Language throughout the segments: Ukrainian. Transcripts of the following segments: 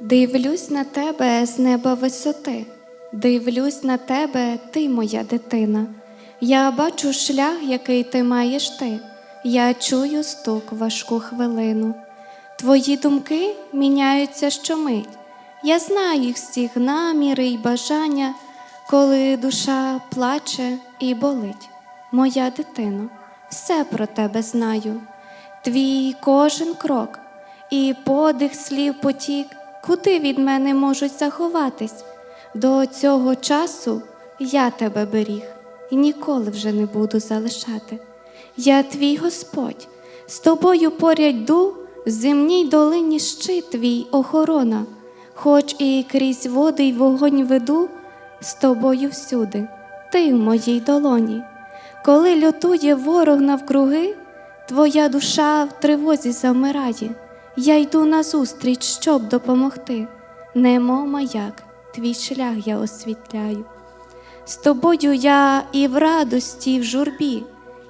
Дивлюсь на тебе з неба висоти, дивлюсь на тебе, ти моя дитина. Я бачу шлях, який ти маєш ти, я чую стук важку хвилину. Твої думки міняються щомить. Я знаю їх всіх наміри й бажання, коли душа плаче і болить. Моя дитино, все про тебе знаю. Твій кожен крок і подих слів потік, куди від мене можуть заховатись. До цього часу я тебе беріг і ніколи вже не буду залишати. Я твій Господь, з тобою поряд йду, в земній долині щит твій охорона, хоч і крізь води й вогонь веду, з тобою всюди, ти в моїй долоні. Коли лютує ворог навкруги, твоя душа в тривозі замирає. Я йду назустріч, щоб допомогти. Немов маяк, твій шлях я освітляю. З тобою я і в радості, і в журбі.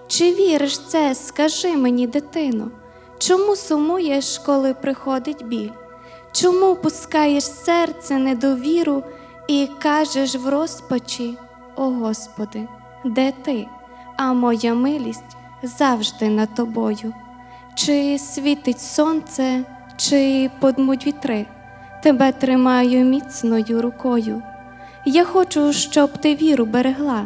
Чи віриш це, скажи мені, дитино, чому сумуєш, коли приходить біль? Чому пускаєш серце недовіру і кажеш в розпачі, о Господи, де ти, а моя милість завжди над тобою? Чи світить сонце, чи подмуть вітри, тебе тримаю міцною рукою. Я хочу, щоб ти віру берегла,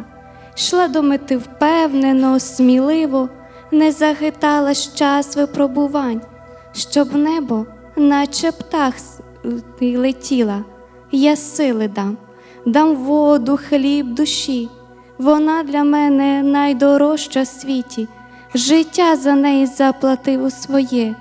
йшла до мети впевнено, сміливо, не захиталась час випробувань, щоб небо, наче птах летіла, я сили дам, дам воду, хліб душі. Вона для мене найдорожча в світі, життя за неї заплатив у своє,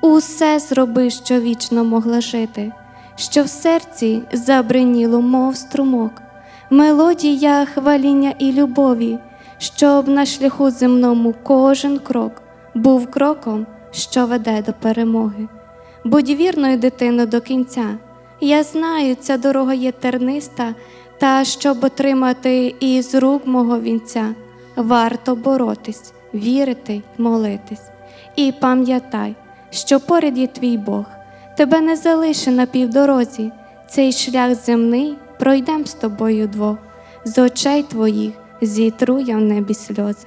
усе зроби, що вічно могла жити, що в серці забриніло, мов струмок, мелодія хваління і любові, щоб на шляху земному кожен крок був кроком, що веде до перемоги. Будь вірною, дитино, до кінця. Я знаю, ця дорога є терниста, та щоб отримати із рук мого вінця, варто боротись, вірити молитись. І пам'ятай, що поряд є твій Бог, тебе не залише на півдорозі, цей шлях земний пройдем з тобою двох, з очей твоїх зітру я в небі сльози.